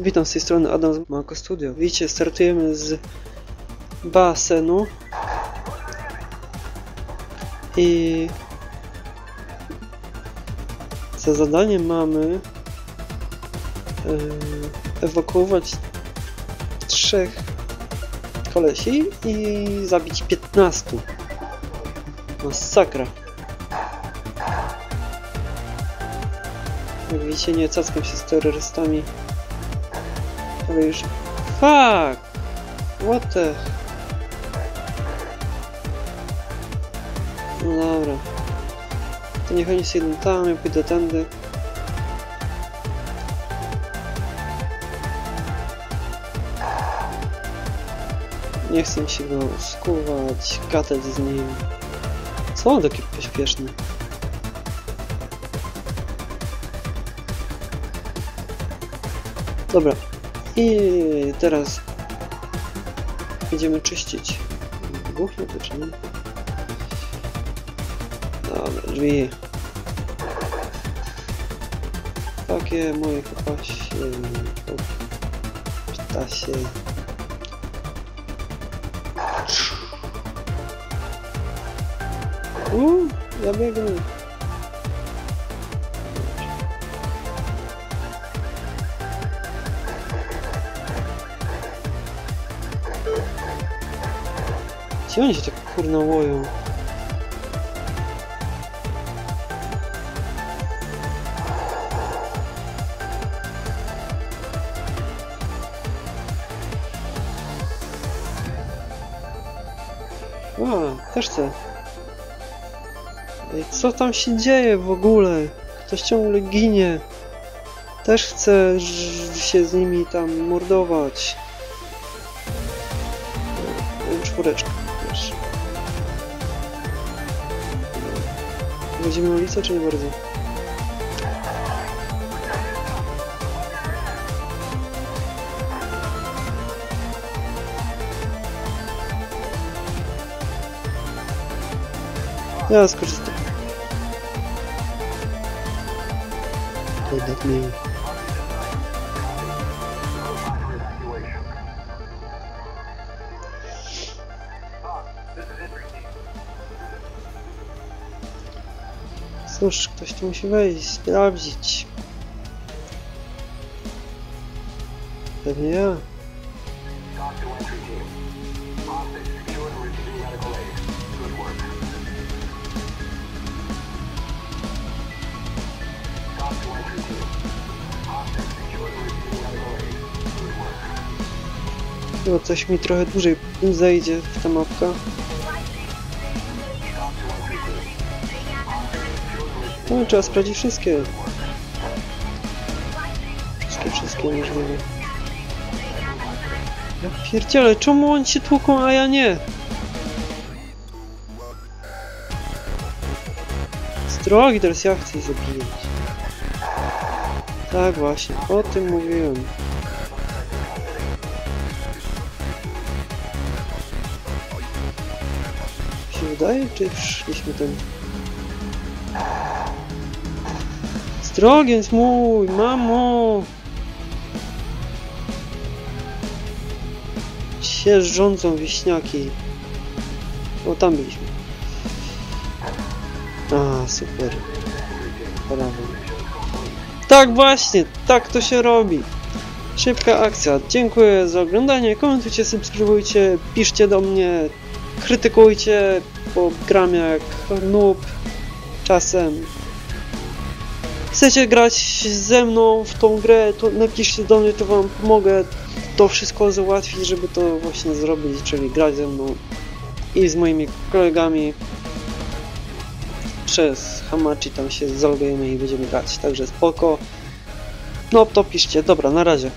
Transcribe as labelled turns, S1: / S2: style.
S1: Witam z tej strony Adam z Mako Studio. Widzicie, startujemy z basenu i za zadanie mamy yy, ewakuować trzech kolesi i zabić 15. Masakra. Jak widzicie, nie cackam się z terrorystami. Ale. Fuck! What the... No dobra. To niech oni sobie tam, ja pójdę tędy. Nie chcę mi się go skuwać, gadać z nim. Co on taki pośpieszny? Dobra. I teraz będziemy czyścić. Buchnie to czy nie? Dobra, drzwi. Takie moje chłopasie. Ptasie. Uuu, ja Gdzie oni się tak kurna łoją? A, też chcę. Ej, co tam się dzieje w ogóle? Ktoś ciągle ginie. Też chcę się z nimi tam mordować. Czwóreczka, Będziemy ulicę, czy nie bardzo? Ja skorzystam. Jednak mi. Cóż, ktoś tu musi wejść, sprawdzić. Pewnie ja. Chyba coś mi trochę dłużej zejdzie w ta mapka. No, trzeba sprawdzić wszystkie. Wszystkie, wszystkie możliwe. Ja pierdzielę, czemu oni się tłuką, a ja nie? Z drogi teraz ja chcę zabijać. Tak właśnie, o tym mówiłem. Się wydaje, czy już szliśmy ten... Strogień mój, mamo! Się rządzą wieśniaki. O, tam byliśmy. A, super. Brawo. Tak właśnie, tak to się robi. Szybka akcja. Dziękuję za oglądanie. Komentujcie, subskrybujcie, piszcie do mnie, krytykujcie, bo gram jak noob czasem. Chcecie grać ze mną w tą grę, to napiszcie do mnie, to wam pomogę to wszystko załatwić, żeby to właśnie zrobić, czyli grać ze mną i z moimi kolegami przez Hamachi tam się zalogujemy i będziemy grać, także spoko. No to piszcie, dobra, na razie.